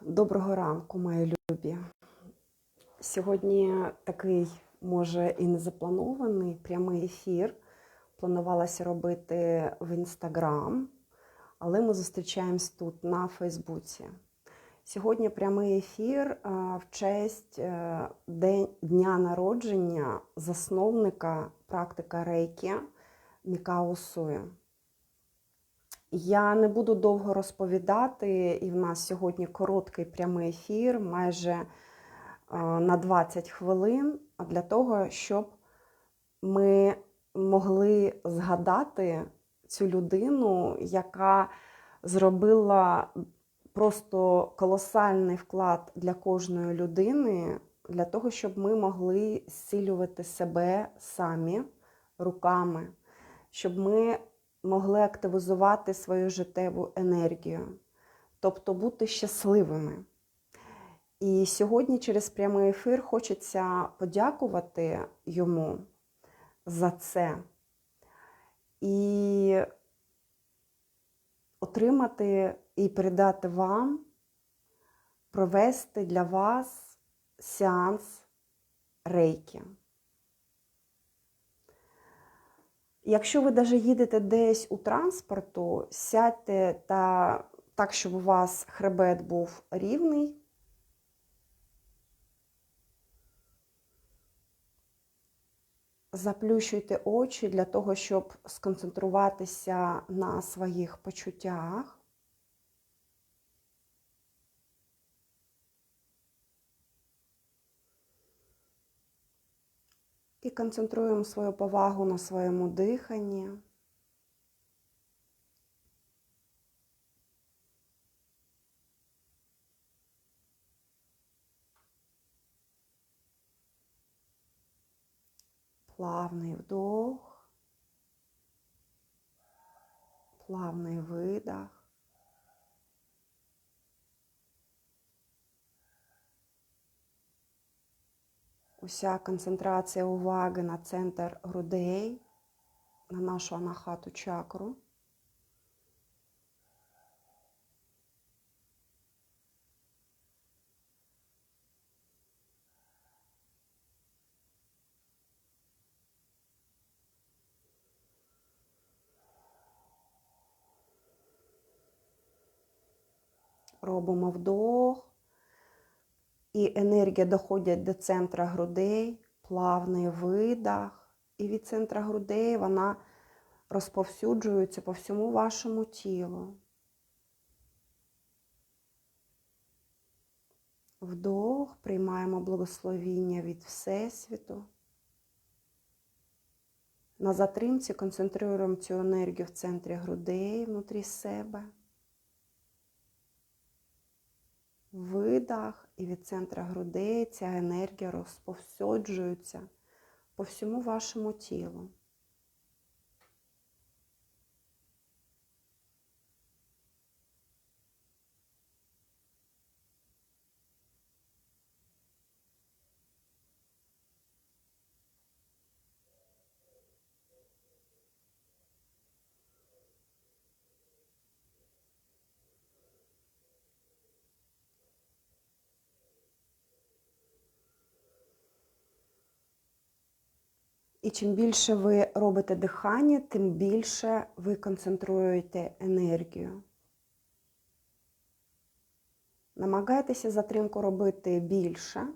Доброго ранку, мої любі. Сьогодні такий, може, і не запланований прямий ефір. Планувалося робити в Інстаграм, але ми зустрічаємось тут на Фейсбуці. Сьогодні прямий ефір в честь е, дня народження засновника практика рейкі Мікао. Я не буду довго розповідати, і в нас сьогодні короткий прямий ефір, майже е, на 20 хвилин, для того, щоб ми могли згадати цю людину, яка зробила просто колосальний вклад для кожної людини, для того, щоб ми могли зцілювати себе самі руками, щоб ми могли активізувати свою життєву енергію, тобто бути щасливими. І сьогодні через прямий ефір хочеться подякувати йому за це і отримати і передати вам, провести для вас сеанс рейки. Якщо ви навіть їдете десь у транспорту, сядьте та так, щоб у вас хребет був рівний. Заплющуйте очі для того, щоб сконцентруватися на своїх почуттях. І концентруємо свою повагу на своєму диханні. Плавний вдох, плавний видах. Уся концентрація уваги на центр грудей, на нашу анахату чакру. Робимо вдох. І енергія доходить до центра грудей, плавний видах. І від центра грудей вона розповсюджується по всьому вашому тілу. Вдох, приймаємо благословіння від Всесвіту. На затримці концентруємо цю енергію в центрі грудей внутрі себе. Видах і від центра грудей ця енергія розповсюджується по всьому вашому тілу. І чим більше ви робите дихання, тим більше ви концентруєте енергію. Намагайтеся затримку робити більше.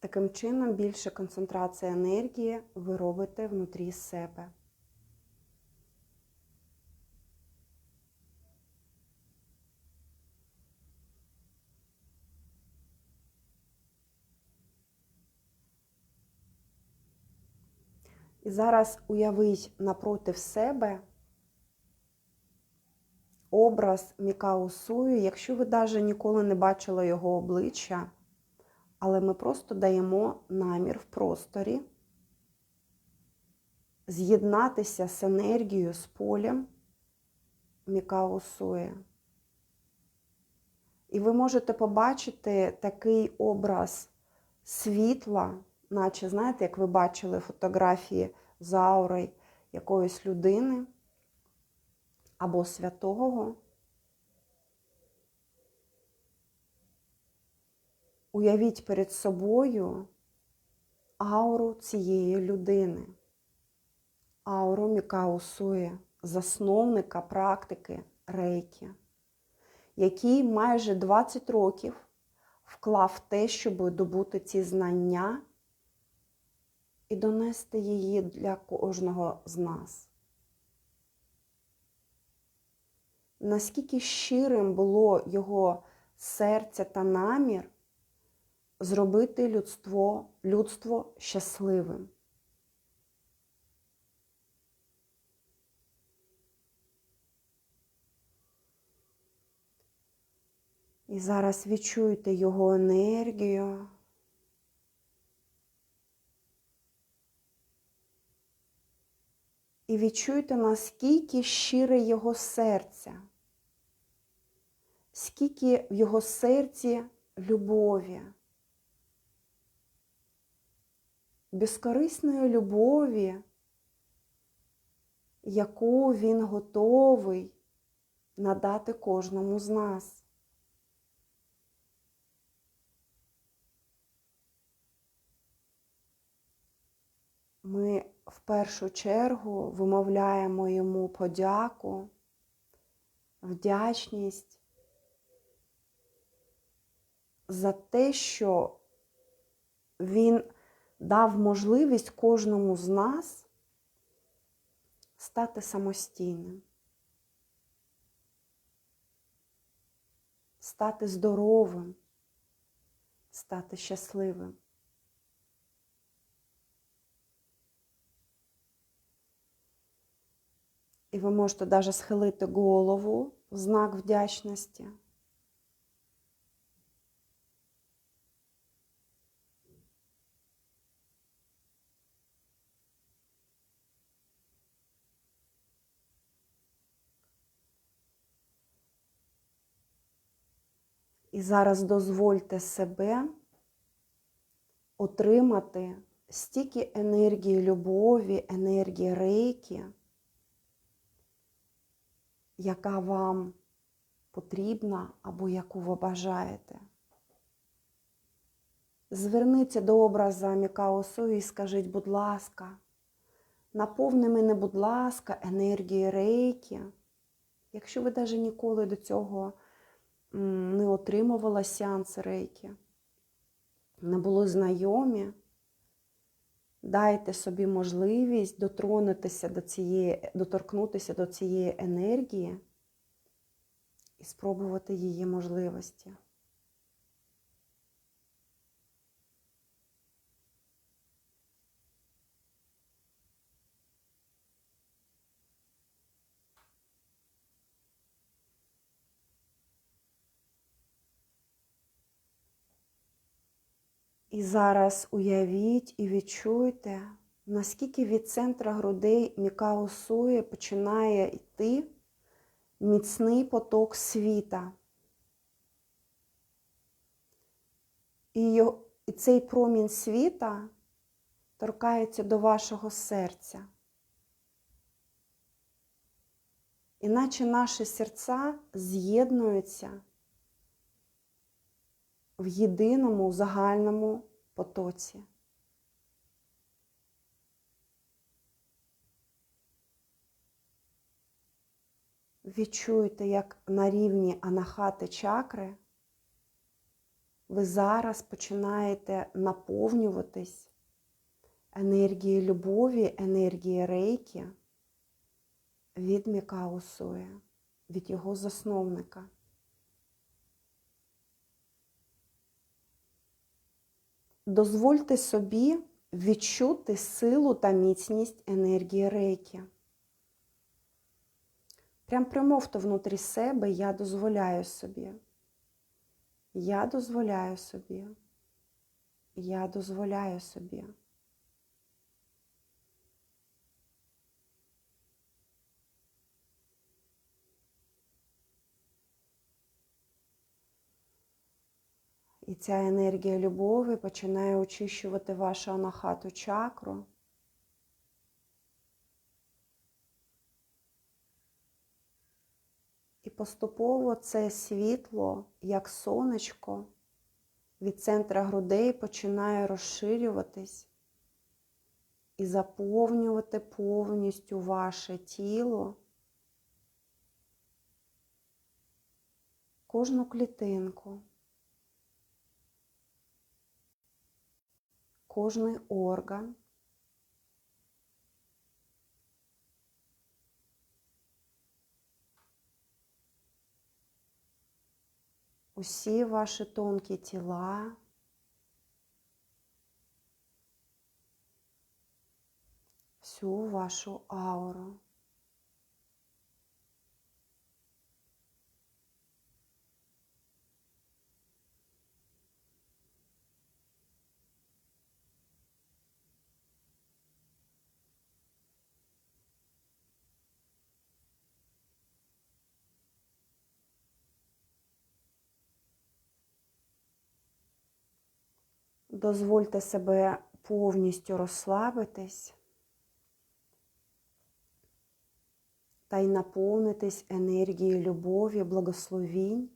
Таким чином, більше концентрація енергії ви робите внутрі себе. Зараз уявіть напротив себе образ Мікао Суї, якщо ви навіть ніколи не бачили його обличчя, але ми просто даємо намір в просторі з'єднатися з енергією, з полем Мікао Суї. І ви можете побачити такий образ світла наче, знаєте, як ви бачили фотографії з аури якоїсь людини. або святого. Уявіть перед собою ауру цієї людини, ауру Мікао Сує, засновника практики рейкі, який майже 20 років вклав те, щоб добути ці знання і донести її для кожного з нас. Наскільки щирим було його серце та намір зробити людство, людство щасливим. І зараз відчуйте його енергію. І відчуйте, наскільки щире його серце, скільки в його серці любові, безкорисної любові, яку він готовий надати кожному з нас. Ми першу чергу вимовляємо йому подяку, вдячність за те, що він дав можливість кожному з нас стати самостійним, стати здоровим, стати щасливим. І ви можете навіть схилити голову в знак вдячності. І зараз дозвольте себе отримати стільки енергії любові, енергії рейки, яка вам потрібна або яку ви бажаєте. Зверніться до образа Мікао Суї і скажіть, будь ласка, наповни мене, будь ласка, енергією рейки. Якщо ви навіть ніколи до цього не отримувала сеанс рейки, не були знайомі, дайте собі можливість дотронутися до цієї, доторкнутися до цієї енергії і спробувати її можливості. І зараз уявіть і відчуйте, наскільки від центра грудей Мікао Сує починає йти міцний поток світа. І цей промінь світа торкається до вашого серця. Іначе наші серця з'єднуються в єдиному загальному потоці. Відчуйте, як на рівні анахати чакри ви зараз починаєте наповнюватись енергією любові, енергією рейки від Мікао Суя, від його засновника. Дозвольте собі відчути силу та міцність енергії рейки. Прям примовто внутрі себе, я дозволяю собі. Я дозволяю собі. Я дозволяю собі. Ця енергія любові починає очищувати вашу анахату чакру. І поступово це світло, як сонечко, від центра грудей починає розширюватись і заповнювати повністю ваше тіло, кожну клітинку, кожний орган. усі ваші тонкі тіла, всю вашу ауру. Дозвольте себе повністю розслабитись та й наповнитись енергією любові, благословінь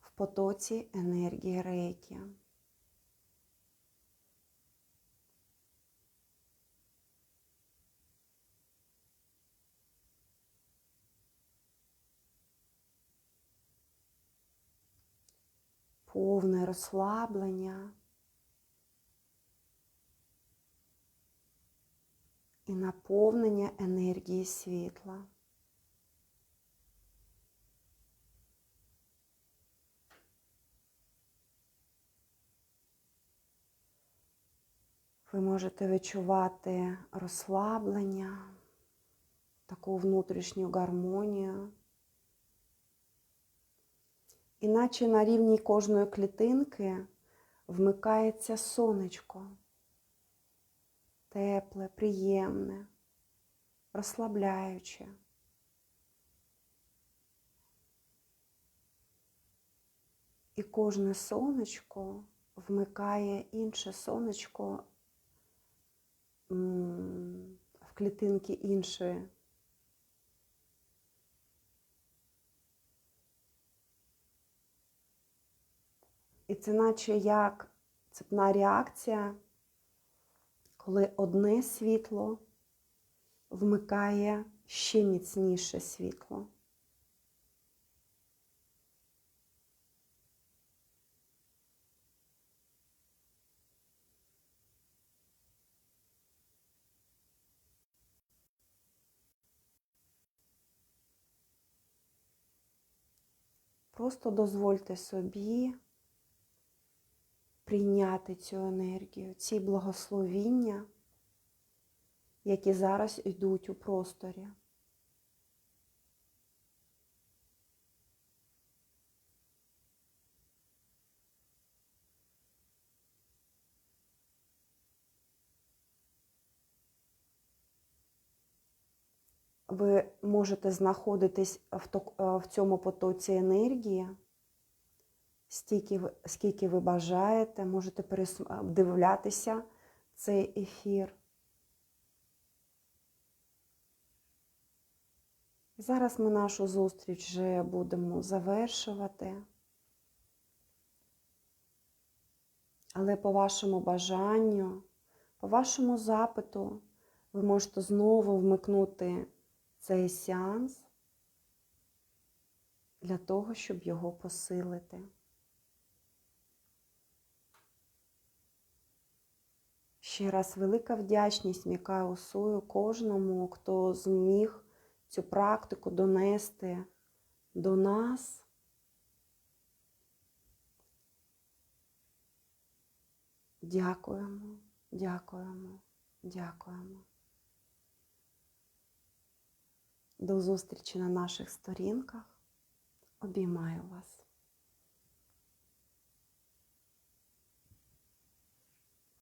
в потоці енергії рейки. Повне розслаблення і наповнення енергії світла. Ви можете відчувати розслаблення, таку внутрішню гармонію. Іначе на рівні кожної клітинки вмикається сонечко, тепле, приємне, розслабляюче. І кожне сонечко вмикає інше сонечко в клітинки іншої. І це наче як цепна реакція, коли одне світло вмикає ще міцніше світло. Просто дозвольте собі прийняти цю енергію, ці благословіння, які зараз йдуть у просторі. Ви можете знаходитись в цьому потоці енергії стільки, скільки ви бажаєте, можете передивлятися цей ефір. Зараз ми нашу зустріч вже будемо завершувати. Але по вашому бажанню, по вашому запиту, ви можете знову вмикнути цей сеанс для того, щоб його посилити. Ще раз велика вдячність Мікаю Сую кожному, хто зміг цю практику донести до нас. Дякуємо, дякуємо, дякуємо. До зустрічі на наших сторінках. Обіймаю вас.